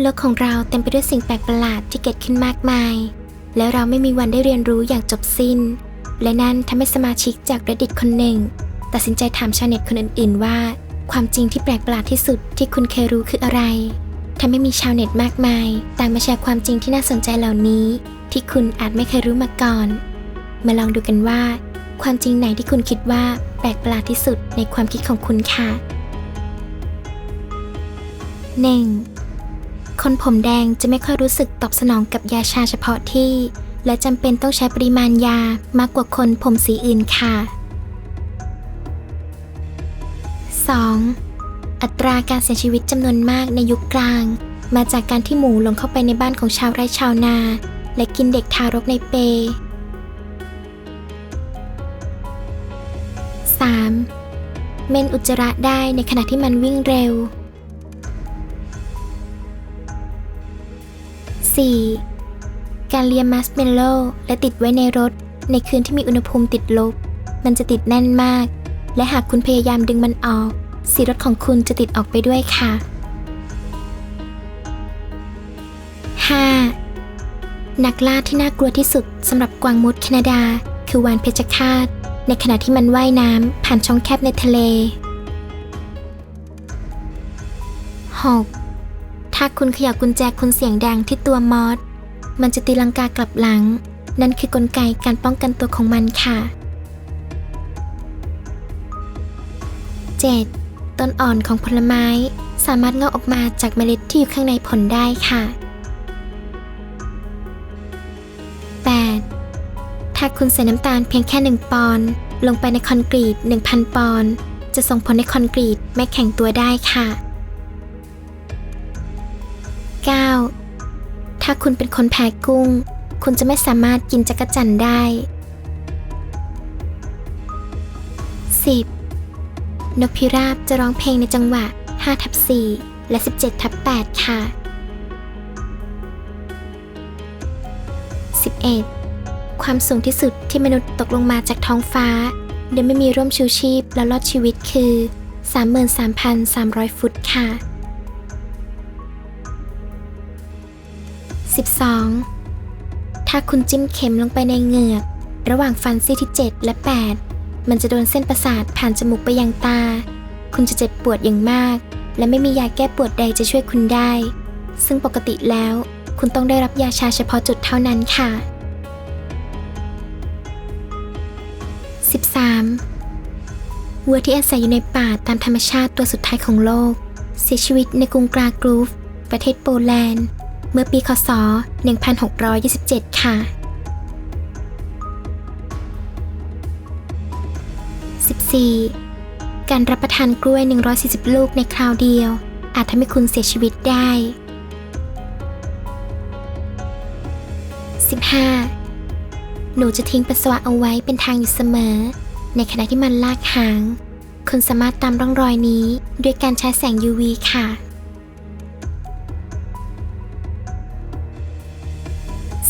โลกของเราเต็มไปด้วยสิ่งแปลกประหลาดที่เกิดขึ้นมากมาย และเราไม่มีวันได้เรียนรู้อย่างจบสิ้น และนั่นทำให้สมาชิกจาก Reddit คนหนึ่ง ตัดสินใจถามชาวเน็ตคนอื่น ๆ ว่า ความจริงที่แปลกประหลาดที่สุดที่คุณเคยรู้คืออะไรทำให้มีชาวเน็ตมากมาย ต่างมาแชร์ความจริงที่น่าสนใจเหล่านี้ ที่คุณอาจไม่เคยรู้มาก่อน มาลองดูกันว่า ความจริงไหนที่คุณคิดว่าแปลกประหลาดที่สุดในความคิดของคุณค่ะ 1. คนผมแดงจะไม่ค่อยรู้สึกตอบสนองกับยาชาเฉพาะที่ และจำเป็นต้องใช้ปริมาณยามากกว่าคนผมสีอื่นค่ะ 2. อัตราการเสียชีวิตจำนวนมากในยุคกลาง มาจากการที่หมูหลงเข้าไปในบ้านของชาวไร่ชาวนา และกินเด็กทารกในเป 3. เมนอุจจาระได้ในขณะที่มันวิ่งเร็ว 4. การเลียมมัสเมลโลและติดไว้ในรถ ในคืนที่มีอุณหภูมิติดลบ มันจะติดแน่นมาก และหากคุณพยายามดึงมันออก สีรถของคุณจะติดออกไปด้วยค่ะ 5. นักล่าที่น่ากลัวที่สุดสำหรับกวางมดแคนาดา คือวานเพชฌฆาตในขณะที่มันว่ายน้ำผ่านช่องแคบในทะเล 6. ถ้าคุณเขย่ากุญแจคุณเสียงดังที่ตัวมอสมันจะตีลังกากลับหลัง นั่นคือกลไกการป้องกันตัวของมันค่ะ 7. ต้นอ่อนของผลไม้ สามารถงอกออกมาจากเมล็ดที่อยู่ข้างในผลได้ค่ะ 8. ถ้าคุณใส่น้ำตาลเพียงแค่ 1 ปอนด์ลงไปในคอนกรีต 1,000 ปอนด์จะส่งผลให้คอนกรีตไม่แข็งตัวได้ค่ะ 9. ถ้าคุณเป็นคนแพ้กุ้ง คุณจะไม่สามารถกินจักรจั่นได้ 10. นกพิราบจะร้องเพลงในจังหวะ5ทับ4และ 17ทับ8ค่ะ 11. ความสูงที่สุดที่มนุษย์ตกลงมาจากท้องฟ้าโดยไม่มีร่มชูชีพและรอดชีวิตคือ 33,300 ฟุตค่ะ 12. ถ้าคุณจิ้มเข็มลงไปในเหงือก ระหว่างฟันซี่ที่ 7 และ 8 มันจะโดนเส้นประสาทผ่านจมูกไปยังตา คุณจะเจ็บปวดอย่างมาก และไม่มียาแก้ปวดใดจะช่วยคุณได้ ซึ่งปกติแล้ว คุณต้องได้รับยาชาเฉพาะจุดเท่านั้นค่ะ 13. วัวที่อาศัยอยู่ในป่าตามธรรมชาติตัวสุดท้ายของโลก เสียชีวิตในกรุงกรากรูฟ ประเทศโปแลนด์ เมื่อปีคศ 1627 ค่ะ 14. การรับประทานกล้วย 140 ลูกในคราวเดียว อาจทำให้คุณเสียชีวิตได้ 15. หนูจะทิ้งปัสสาวะเอาไว้เป็นทางอยู่เสมอ ในขณะที่มันลากหาง คุณสามารถตามร่องรอยนี้ด้วยการใช้แสง UV ค่ะ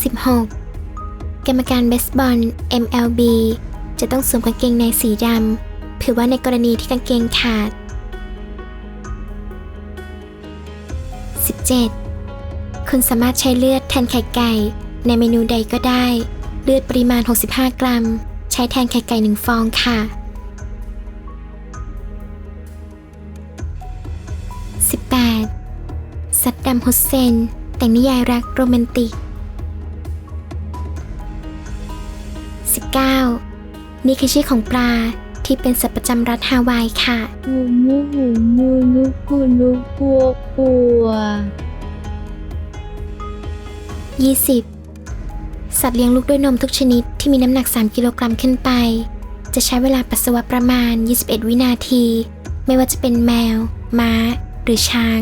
16. กรรมการเบสบอล MLB จะต้องสวมกางเกงในสีดำเผื่อว่าในกรณีที่กางเกงขาด 17. คุณสามารถใช้เลือดแทนไข่ไก่ ในเมนูใดก็ได้ เลือดปริมาณ 65 กรัม ใช้แทนไข่ไก่หนึ่งฟองค่ะ 18. ซัดดัมฮุสเซน แต่งนิยายรักโรแมนติก 19. นี่คือชื่อของปลาที่เป็นสัตว์ประจำรัฐฮาวายค่ะ หูมูหูมูลุกุลุกัวปัว 20. สัตว์เลี้ยงลูกด้วยนมทุกชนิดที่มีน้ำหนัก 3 กิโลกรัมขึ้นไป จะใช้เวลาปัสสาวะประมาณ 21 วินาที ไม่ว่าจะเป็นแมว ม้า หรือช้าง